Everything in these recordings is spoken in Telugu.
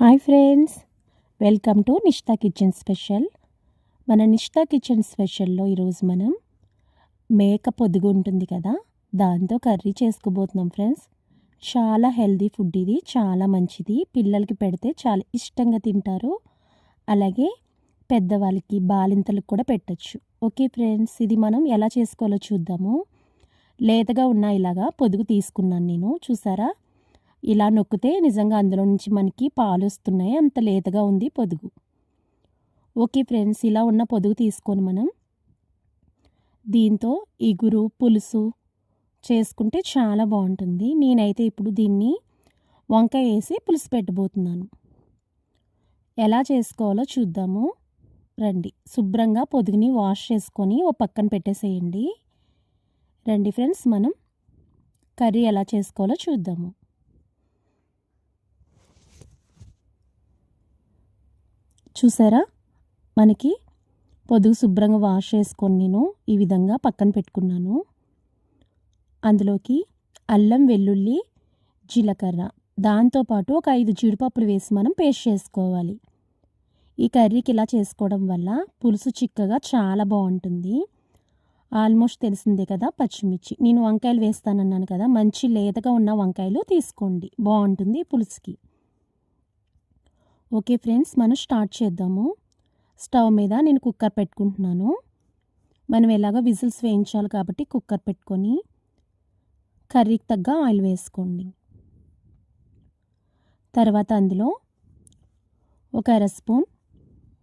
Hi friends welcome to Nishtha kitchen special. మన నిష్తా కిచెన్ స్పెషల్లో ఈరోజు మనం మేక పొదుగు ఉంటుంది కదా దాంతో కర్రీ చేసుకోబోతున్నాం ఫ్రెండ్స్. చాలా హెల్దీ ఫుడ్ ఇది చాలా మంచిది. పిల్లలకి పెడితే చాలా ఇష్టంగా తింటారు. అలాగే పెద్దవాళ్ళకి బాలింతలకు కూడా పెట్టచ్చు. ఓకే ఫ్రెండ్స్ ఇది మనం ఎలా చేసుకోవాలో చూద్దాము. లేతగా ఉన్న ఇలాగా పొదుగు తీసుకున్నాను నేను చూసారా? ఇలా నొక్కితే నిజంగా అందులో నుంచి మనకి పాలు వస్తున్నాయి. అంత లేతగా ఉంది పొదుగు. ఓకే ఫ్రెండ్స్ ఇలా ఉన్న పొదుగు తీసుకొని మనం దీంతో ఇగురు పులుసు చేసుకుంటే చాలా బాగుంటుంది. నేనైతే ఇప్పుడు దీన్ని వంకాయ వేసి పులుసు పెట్టబోతున్నాను. ఎలా చేసుకోవాలో చూద్దాము. రండి. శుభ్రంగా పొదుగుని వాష్ చేసుకొని ఓ పక్కన పెట్టేసేయండి. రండి ఫ్రెండ్స్ మనం కర్రీ ఎలా చేసుకోవాలో చూద్దాము. చూసారా? మనకి పొదుగు శుభ్రంగా వాష్ చేసుకొని నేను ఈ విధంగా పక్కన పెట్టుకున్నాను. అందులోకి అల్లం వెల్లుల్లి జీలకర్ర. దాంతోపాటు ఒక ఐదు జీడిపప్పులు వేసి మనం పేస్ట్ చేసుకోవాలి. ఈ కర్రీకి ఇలా చేసుకోవడం వల్ల పులుసు చిక్కగా చాలా బాగుంటుంది. ఆల్మోస్ట్ తెలిసిందే కదా పచ్చిమిర్చి. నేను వంకాయలు వేస్తానన్నాను కదా మంచి లేతగా ఉన్న వంకాయలు తీసుకోండి. బాగుంటుంది పులుసుకి. ఓకే ఫ్రెండ్స్ మనం స్టార్ట్ చేద్దాము. స్టవ్ మీద నేను కుక్కర్ పెట్టుకుంటున్నాను. మనం ఎలాగో విజిల్స్ వేయించాలి కాబట్టి కుక్కర్ పెట్టుకొని కర్రీకి తగ్గ ఆయిల్ వేసుకోండి. తర్వాత అందులో ఒక అర స్పూన్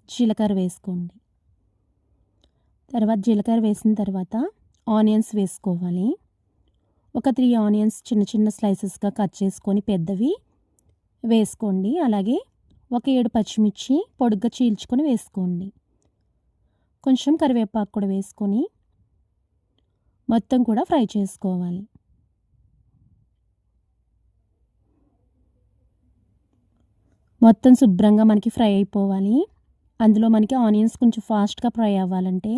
జీలకర్ర వేసుకోండి. తర్వాత జీలకర్ర వేసిన తర్వాత ఆనియన్స్ వేసుకోవాలి. ఒక త్రీ ఆనియన్స్ చిన్న చిన్న స్లైసెస్గా కట్ చేసుకొని పెద్దవి వేసుకోండి. అలాగే ఒక ఏడు పచ్చిమిర్చి పొడుగ్గా చీల్చుకొని వేసుకోండి. కొంచెం కరివేపాకు కూడా వేసుకొని మొత్తం కూడా ఫ్రై చేసుకోవాలి. మొత్తం శుభ్రంగా మనకి ఫ్రై అయిపోవాలి. అందులో మనకి ఆనియన్స్ కొంచెం ఫాస్ట్గా ఫ్రై అవ్వాలంటే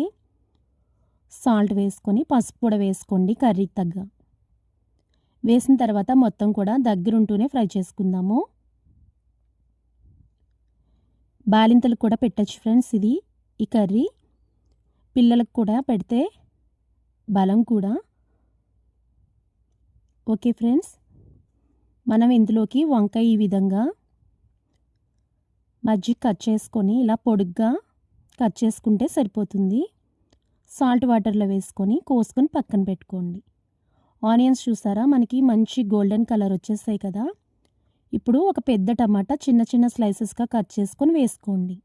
సాల్ట్ వేసుకొని పసుపు కూడా వేసుకోండి కర్రీకి తగ్గ. వేసిన తర్వాత మొత్తం కూడా దగ్గరుంటూనే ఫ్రై చేసుకుందాము. బాలింతలు కూడా పెట్టచ్చు ఫ్రెండ్స్ ఇది. ఈ కర్రీ. పిల్లలకు కూడా పెడితే బలం కూడా. Okay friends. మనం ఇందులోకి వంకాయ ఈ విధంగా మజ్జిగ కట్ చేసుకొని ఇలా పొడుగ్గా కట్ చేసుకుంటే సరిపోతుంది. సాల్ట్ వాటర్లో వేసుకొని కోసుకొని పక్కన పెట్టుకోండి. ఆనియన్స్ చూసారా? మనకి మంచి గోల్డెన్ కలర్ వచ్చేస్తాయి కదా. ఇప్పుడు ఒక పెద్ద టమాటా చిన్న చిన్న స్లైసెస్గా కట్ చేసుకొని వేసుకోండి.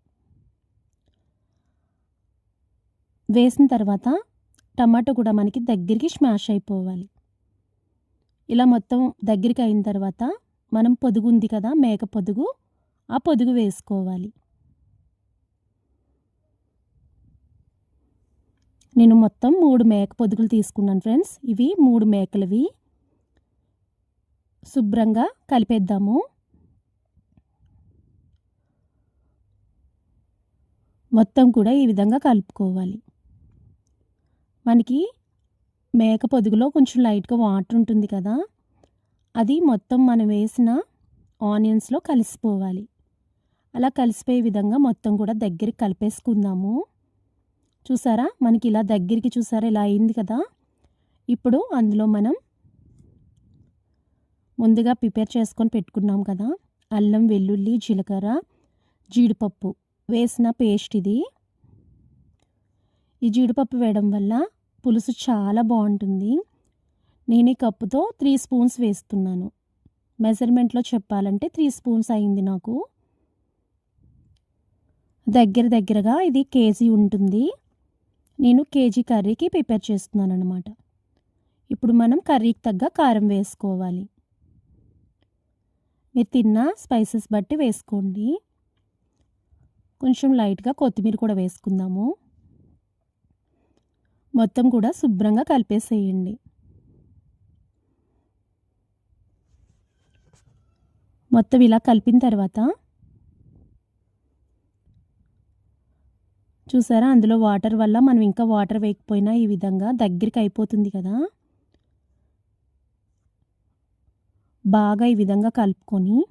వేసిన తర్వాత టమాటో కూడా మనకి దగ్గరికి స్మాష్ అయిపోవాలి. ఇలా మొత్తం దగ్గరికి అయిన తర్వాత మనం పొదుగు ఉంది కదా మేక పొదుగు ఆ పొదుగు వేసుకోవాలి. నేను మొత్తం మూడు మేక పొదుగులు తీసుకున్నాను ఫ్రెండ్స్ ఇవి మూడు మేకలవి. శుభ్రంగా కలిపేద్దాము. మొత్తం కూడా ఈ విధంగా కలుపుకోవాలి. మనకి మేక పొదుగులో కొంచెం లైట్గా వాటర్ ఉంటుంది కదా అది మొత్తం మనం వేసిన ఆనియన్స్లో కలిసిపోవాలి. అలా కలిసిపోయే విధంగా మొత్తం కూడా దగ్గరికి కలిపేసుకుందాము. చూసారా? మనకి ఇలా దగ్గరికి చూసారా? ఇలా అయింది కదా. ఇప్పుడు అందులో మనం ముందుగా ప్రిపేర్ చేసుకొని పెట్టుకున్నాం కదా. అల్లం వెల్లుల్లి జీలకర్ర జీడిపప్పు వేసిన పేస్ట్ ఇది. ఈ జీడిపప్పు వేయడం వల్ల పులుసు చాలా బాగుంటుంది. నేను ఈ కప్పుతో త్రీ స్పూన్స్ వేస్తున్నాను. మెజర్మెంట్లో చెప్పాలంటే త్రీ స్పూన్స్ అయింది నాకు. దగ్గర దగ్గరగా ఇది కేజీ ఉంటుంది. నేను కేజీ కర్రీకి ప్రిపేర్ చేస్తున్నాను అనమాట ఇప్పుడు మనం కర్రీకి తగ్గ కారం వేసుకోవాలి. మీరు తిన్న స్పైసెస్ బట్టి వేసుకోండి. కొంచెం లైట్గా కొత్తిమీర కూడా వేసుకుందాము. మొత్తం కూడా శుభ్రంగా కలిపేసేయండి. మొత్తం ఇలా కలిపిన తర్వాత చూసారా? అందులో వాటర్ వల్ల మనం ఇంకా వాటర్ వేయకపోయినా ఈ విధంగా దగ్గరికి అయిపోతుంది కదా? బాగా ఈ విధంగా కలుపుకొని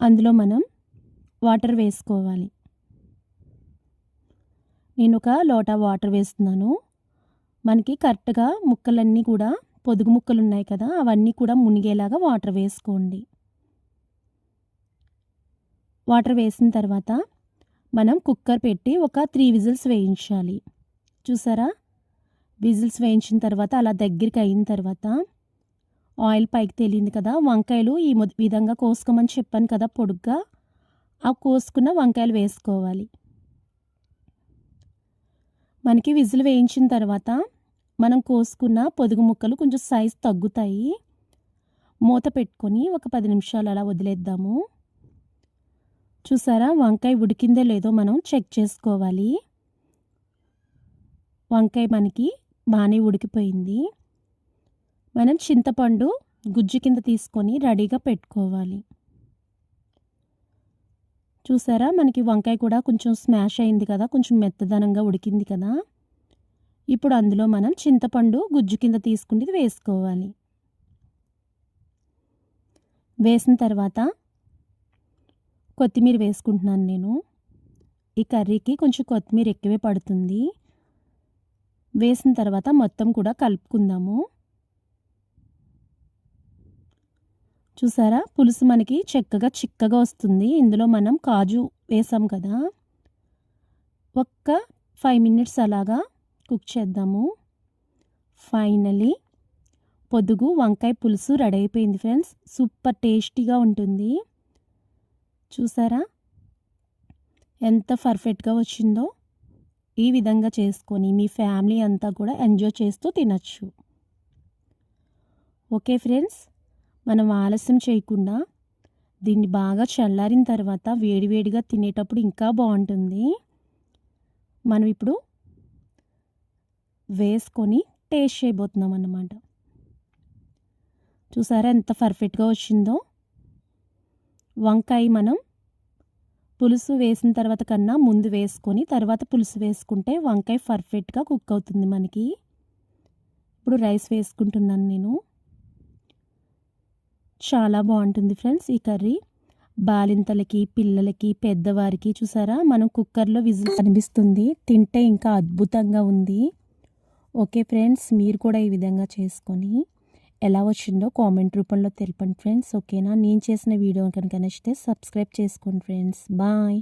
అందులో మనం వాటర్ వేసుకోవాలి. నేను ఒక లోటా వాటర్ వేస్తున్నాను. మనకి కరెక్ట్గా ముక్కలన్నీ కూడా పొదుగు ముక్కలు ఉన్నాయి కదా అవన్నీ కూడా మునిగేలాగా వాటర్ వేసుకోండి. వాటర్ వేసిన తర్వాత మనం కుక్కర్ పెట్టి ఒక త్రీ విజిల్స్ వేయించాలి. చూసారా? విజిల్స్ వేయించిన తర్వాత అలా దగ్గరికి అయిన తర్వాత ఆయిల్ పైకి తేలింది కదా వంకాయలు ఈ విధంగా కోసుకోమని చెప్పాను కదా పొడుగ్గా ఆ కోసుకున్న వంకాయలు వేసుకోవాలి. మనకి విజిల్ వేయించిన తర్వాత మనం కోసుకున్న పొదుగు ముక్కలు కొంచెం సైజ్ తగ్గుతాయి. మూత పెట్టుకొని ఒక పది నిమిషాలు అలా వదిలేద్దాము. చూసారా వంకాయ ఉడికిందో లేదో మనం చెక్ చేసుకోవాలి. వంకాయ మనకి బాగానే ఉడికిపోయింది. మనం చింతపండు గుజ్జు కింద తీసుకొని రెడీగా పెట్టుకోవాలి. చూసారా? మనకి వంకాయ కూడా కొంచెం స్మాష్ అయింది కదా? కొంచెం మెత్తదనంగా ఉడికింది కదా? ఇప్పుడు అందులో మనం చింతపండు గుజ్జు కింద తీసుకునేది వేసుకోవాలి. వేసిన తర్వాత కొత్తిమీర వేసుకుంటున్నాను నేను. ఈ కర్రీకి కొంచెం కొత్తిమీర ఎక్కువే పడుతుంది. వేసిన తర్వాత మొత్తం కూడా కలుపుకుందాము. చూసారా? పులుసు మనకి చక్కగా చిక్కగా వస్తుంది. ఇందులో మనం కాజు వేసాం కదా. ఒక్క ఫైవ్ మినిట్స్ అలాగా కుక్ చేద్దాము. ఫైనలీ పొదుగు వంకాయ పులుసు రెడీ అయిపోయింది ఫ్రెండ్స్. సూపర్ టేస్టీగా ఉంటుంది. చూసారా? ఎంత పర్ఫెక్ట్గా వచ్చిందో. ఈ విధంగా చేసుకొని మీ ఫ్యామిలీ అంతా కూడా ఎంజాయ్ చేస్తూ తినచ్చు. ఓకే ఫ్రెండ్స్ మనం ఆలస్యం చేయకుండా దీన్ని బాగా చల్లారిన తర్వాత వేడివేడిగా తినేటప్పుడు ఇంకా బాగుంటుంది. మనం ఇప్పుడు వేసుకొని టేస్ట్ చేయబోతున్నాం అన్నమాట. చూసారా ఎంత పర్ఫెక్ట్గా వచ్చిందో? వంకాయ మనం పులుసు వేసిన తర్వాత కన్నా ముందు వేసుకొని తర్వాత పులుసు వేసుకుంటే వంకాయ పర్ఫెక్ట్గా కుక్ అవుతుంది మనకి. ఇప్పుడు రైస్ వేసుకుంటున్నాను నేను. చాలా బాగుంటుంది ఫ్రెండ్స్ ఈ కర్రీ. బాలింతలకి పిల్లలకి పెద్దవారికి చూసారా? మనం కుక్కర్లో విజిల్ కనిపిస్తుంది. తింటే ఇంకా అద్భుతంగా ఉంది. ఓకే ఫ్రెండ్స్ మీరు కూడా ఈ విధంగా చేసుకొని ఎలా వచ్చిందో కామెంట్ రూపంలో తెలపండి ఫ్రెండ్స్. ఓకేనా? నేను చేసిన వీడియో కనుక నచ్చితే సబ్స్క్రైబ్ చేసుకోండి ఫ్రెండ్స్. బాయ్.